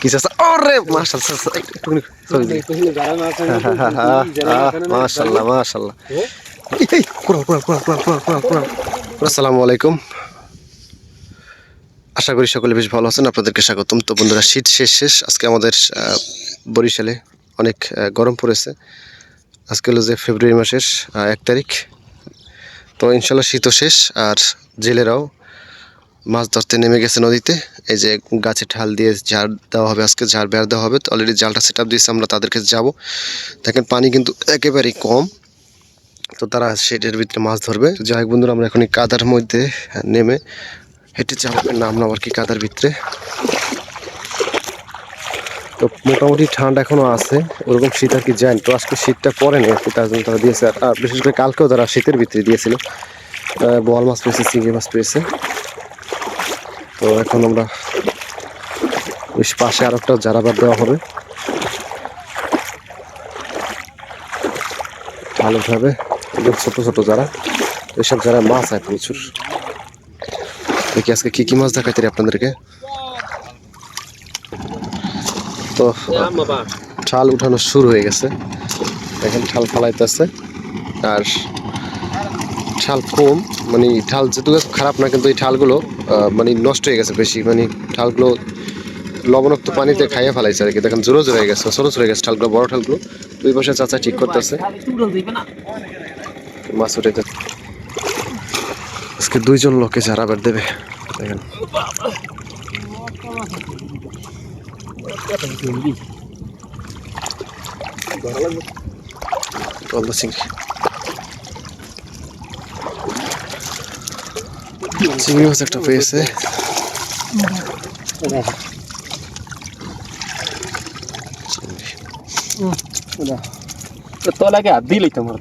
কি চাচা? ওরে মাশাআল্লাহ চাচা একটুখানি ছবি দিই মাশাআল্লাহ মাশাআল্লাহ। আসসালামু আলাইকুম। আশা করি সকলে বেশ ভালো আছেন। আপনাদেরকে স্বাগতম। তো বন্ধুরা শীত শেষ শেষ। আজকে আমাদের বরিশালে অনেক গরম পড়েছে। আজকে হলো যে ফেব্রুয়ারি মাসের এক তারিখ। তো ইনশাল্লাহ শীতও শেষ আর জেলেরাও মাছ ধরতে নেমে গেছে নদীতে। এই যে গাছে ঢাল দিয়ে ঝাড় দেওয়া হবে, আজকে ঝাড় বেড় দেওয়া হবে। তো অলরেডি জালটা সেট আপ দিয়েছে, আমরা তাদেরকে যাব। দেখেন, পানি কিন্তু একেবারেই কম। তো তারা সেটার ভিতরে মাছ ধরবে। যাই হোক বন্ধুরা, আমরা এখন এই কাদার মধ্যে নেমে হেঁটে যাব। নাম নাম আর কি কাদার ভিতরে। তো মোটামুটি ঠান্ডা এখনও আছে। ওরকম শীত আর কি যায় তো আজকে শীতটা পড়েনি কি, তার জন্য তারা দিয়েছে। আর- বিশেষ করে কালকেও তারা শীতের ভিতরে দিয়েছিল। বোয়াল মাছ পেয়েছে চিংড়ি মাছ পেয়েছে। তো এখন আমরা ওই পাশে আর একটা জারাবার দেওয়া হবে। ভালোভাবে একদম ছোট ছোট যারা এইসব যারা মাছ হয় প্রচুর। দেখি আজকে কি কি মাছ দেখাইতে রে আপনাদেরকে? তো ঠাল উঠানো শুরু হয়ে গেছে। দেখেন ঠাল ফালাইতেছে। আর ঠাল কম মানে ঠাল যেটুকু খারাপ না, কিন্তু এই ঠালগুলো মানে নষ্ট হয়ে গেছে বেশি। মানে ঠালগুলো লবণাক্ত পানিতে খাইয়ে ফেলাইছে আর কি। দেখেন জোরে জোরে হয়ে গেছে ছোটো হয়ে গেছে ঠালগুলো, বড় ঠালগুলো। দুই পাশে চাচা ঠিক করতেছে। মাছ উঠাইতে আজকে দুইজন লোকে জারাবার দেবে, দেখেন। গলদা চিংড়ি চিংড়ি মাছ একটা পেয়েছে তোলাকে হাত দিলেই তো আমার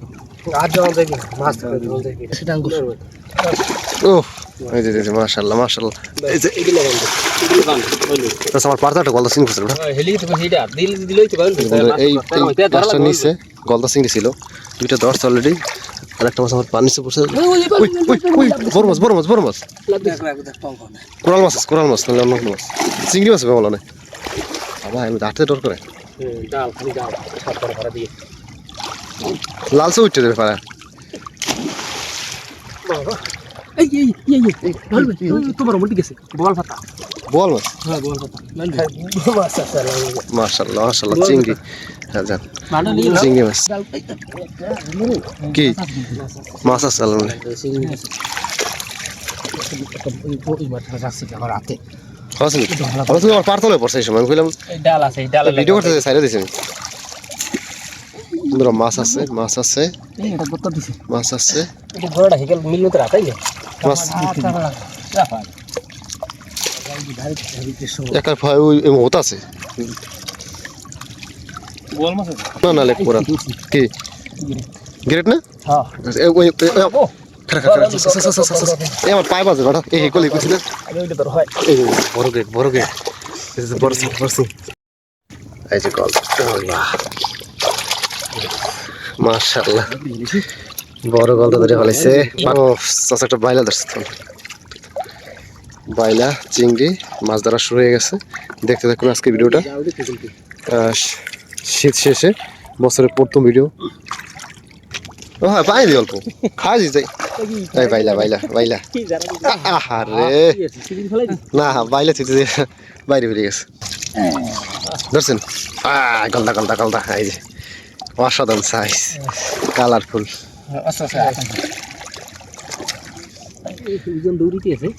পার্তাটা গলদা চিংড়ি তো তো এই নিচে গলদা চিংড়ি ছিল দুইটা ধরছে অলরেডি আর একটা মাছ আমার পানি পড়ছে বড় মাছ বড় মাছ বড় মাছ কোরাল মাছ আছে, কোরাল মাছ নাহলে অন্য কোনো মাছ চিংড়ি মাছ বেমলা নাই বাবা আমি দাঁড়তে ডর করে ডাল খালি ডাল সব করে ভরা দিয়ে লালসে উঠতে দেবে ঢাল তোমার মন্টি গেছে বল পাতা বল। হ্যাঁ মাশাল্লাহ মাশাল্লাহ চিংড়ি। হ্যাঁ যান। চিংড়ি মাছ। কি? মাছ আছে আল্লাহ তুমি আমার পারতলে পড়ছে এই সময় আমি কইলাম ভিডিও করতে সাইডে দিছি বন্ধুরা মাছ আছে মাছ আছে। মাছ আছে। মাছ একার ভয় ওই মত আছে। বল মাছ না না লেখ পুরা কি? গ্রেট না? হ্যাঁ। ওই আমার পায়ে বাজে বাড়া। এই বড় গ্রেট বড় গ্রেট এই যে বড় সিং বড় সিং এই যে কল মাশাআল্লাহ। বড় গলদা ধরে ফেলাইছে একটা বাইলা ধরছে। বাইলা চিংড়ি মাছ ধরা শুরু হয়ে গেছে। দেখতে থাকুন আজকে ভিডিওটা। শীত শেষে বছরের প্রথম ভিডিও। ও হ্যাঁ পাই দি অল্প। খাই দি যাই এই বাইলা বাইলা বাইলা। আহারে। না বাইলে দিয়ে বাইরে বেরিয়ে গেছে। ধরছেন? আহ গলদা গলদা গলদা। এই যে অসাধারণ সাইজ কালারফুল আচ্ছা আচ্ছা দৌড়িতে আছে।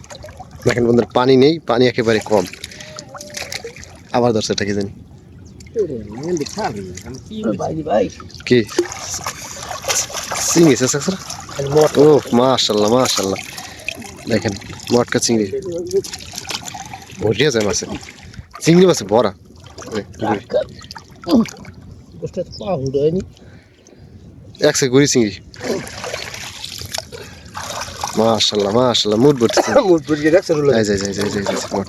দেখেন বন্ধুরা পানি নেই পানি একেবারে কম। আবার ধরছে এটা কি জানি? কি চিংড়ি আছে স্যার? ও মাশাল্লাহ মাশাল্লাহ। দেখেন মটকা চিংড়ি। ভরিয়া যায় মাছে চিংড়ি মাছে বড়া। একশো গুড়ি চিংড়ি। মাশাআল্লাহ মাশাআল্লাহ মুট বুট মুট বুট গিয়ে দেখছ রুল এই যাই যাই যাই যাই মুট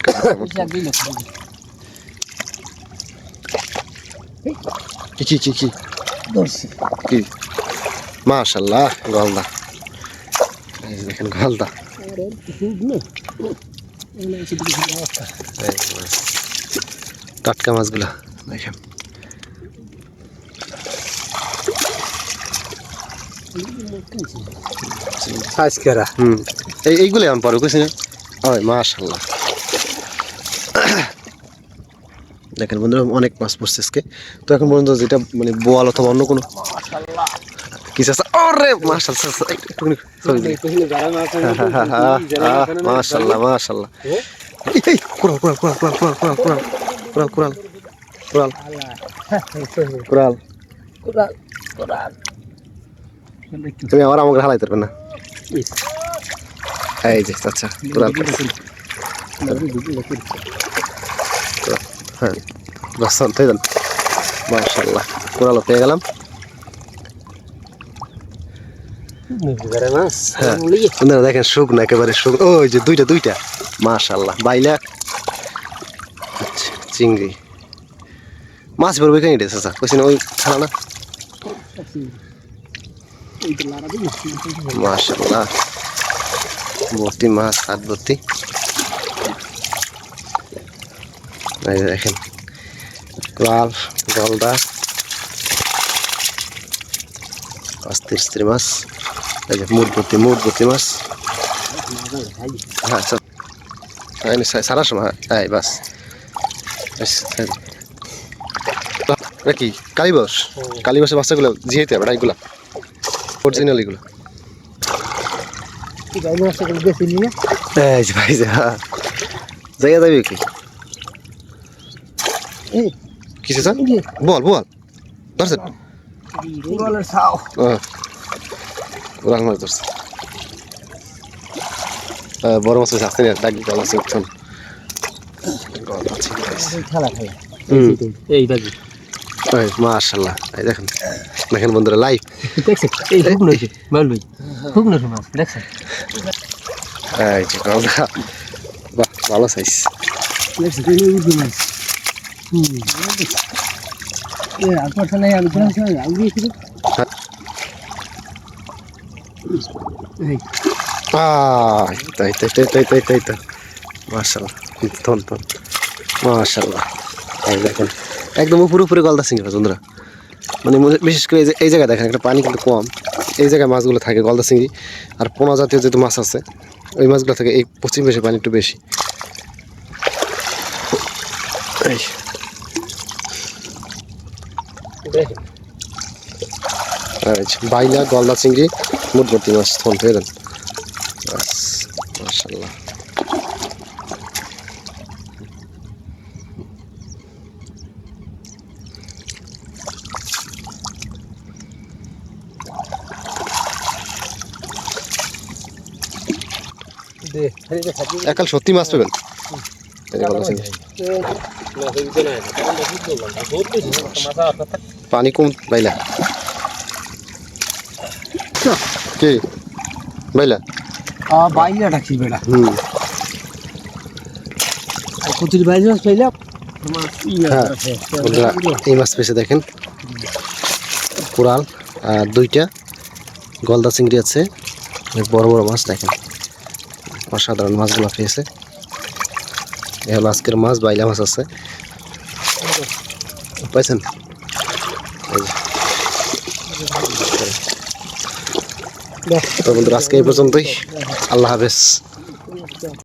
কি কি কি কি দর্শি কি মাশাআল্লাহ গলদা এই দেখেন গলদা টাটকা মাছগুলা দেখেন হুম। এই এইগুলো এখন পরে কইছি না? ওই মাশাল্লাহ দেখেন বন্ধুরা অনেক মাছ পড়ছে আজকে। তো এখন পর্যন্ত যেটা মানে বোয়াল অথবা অন্য কোনো কিছু আছে ওরে মাশাল্লাহ একটুখানি sorry দিই। আহ, মাশাল্লাহ মাশাল্লাহ এই, এই, কুড়াল কুড়াল কুড়াল কুড়াল কুড়াল কুড়াল কুড়াল কুড়াল কুড়াল। কুড়াল কুড়াল। তুমি আবার আমাকে হালাই পারবে না। এই যে আচ্ছা হ্যাঁ তাই দেন মাশাল্লাহ কুড়ালও পেয়ে গেলাম। দেখেন হ্যাঁ না দেখেন শুকনো একেবারে শুকনো ওই যে দুইটা দুইটা। মাশাল্লাহ বাইলা। আচ্ছা, চিংড়ি। মাছ পড়বে কেন চাচা? কইছি না ওই ছাড়া না? মাশাল্লাহ ভর্তি মাছ হাত ভর্তি এই দেখেন লাল গলদা অস্থির স্ত্রী মাছ এই যে ভর্তি ভর্তি মাছ। হ্যাঁ সারা সময় হ্যাঁ বাস। কি কালীবাস? কালীবাসের বাচ্চাগুলো জিয়েতে হবে এগুলো? অরিজিনাল এগুলো। ভাই যে জায়গা যাবে কি? কিছু স্যার? বল বল। ধরছেন? ওরাং মাছ ধরছে। বড় মাছ আসতে না ডাকি গলা আছে উঠছেন গলা এই মাশাল্লাহ এই দেখেন দেখেন বন্ধুরা লাইভ দেখছেন? এই হুকনো মাল ভাই হুকনো মাছ দেখছেন? এই যে গলদা বাহ ভালো সাইজ দেখছেন এই উঠবে মাছ। হুম। এ আকবার কোন এই। আহ তাই তাই তাই তাই তাই তাই তাই। মাশাল্লাহ থন থন মাশাল্লাহ এই দেখেন একদম উপরে উপরে গলদা সিংহ বন্ধুরা। মানে বিশেষ করে এই জায়গায় দেখেন, একটা পানি কিন্তু কম। এই জায়গায় মাছগুলো থাকে, গলদা চিংড়ি আর পোনা জাতীয় যেহেতু মাছ আছে, ওই মাছগুলো থাকে, এই পশ্চিম বেশি পানি একটু বেশি। বাইলা, গলদা চিংড়ি মোট ভর্তি মাছ থন বাস একাল সত্যি মাছ পেবেন। পানি কম বাইলা। কে? বাইলা? বাইলা ডাকি বেড়া। হুম। কচুর বাইলা মাছ পাইলা হ্যাঁ, এই মাছ পেয়েছে দেখেন। কোরাল আর দুইটা। গলদা চিংড়ি আছে। বড় বড় মাছ দেখেন। অসাধারণ মাছগুলো পেয়েছে। এ হলো আজকের মাছ, বাইলা মাছ আছে। পাইছেন? তো বন্ধুরা, আজকে এই পর্যন্তই। আল্লাহ হাফেজ।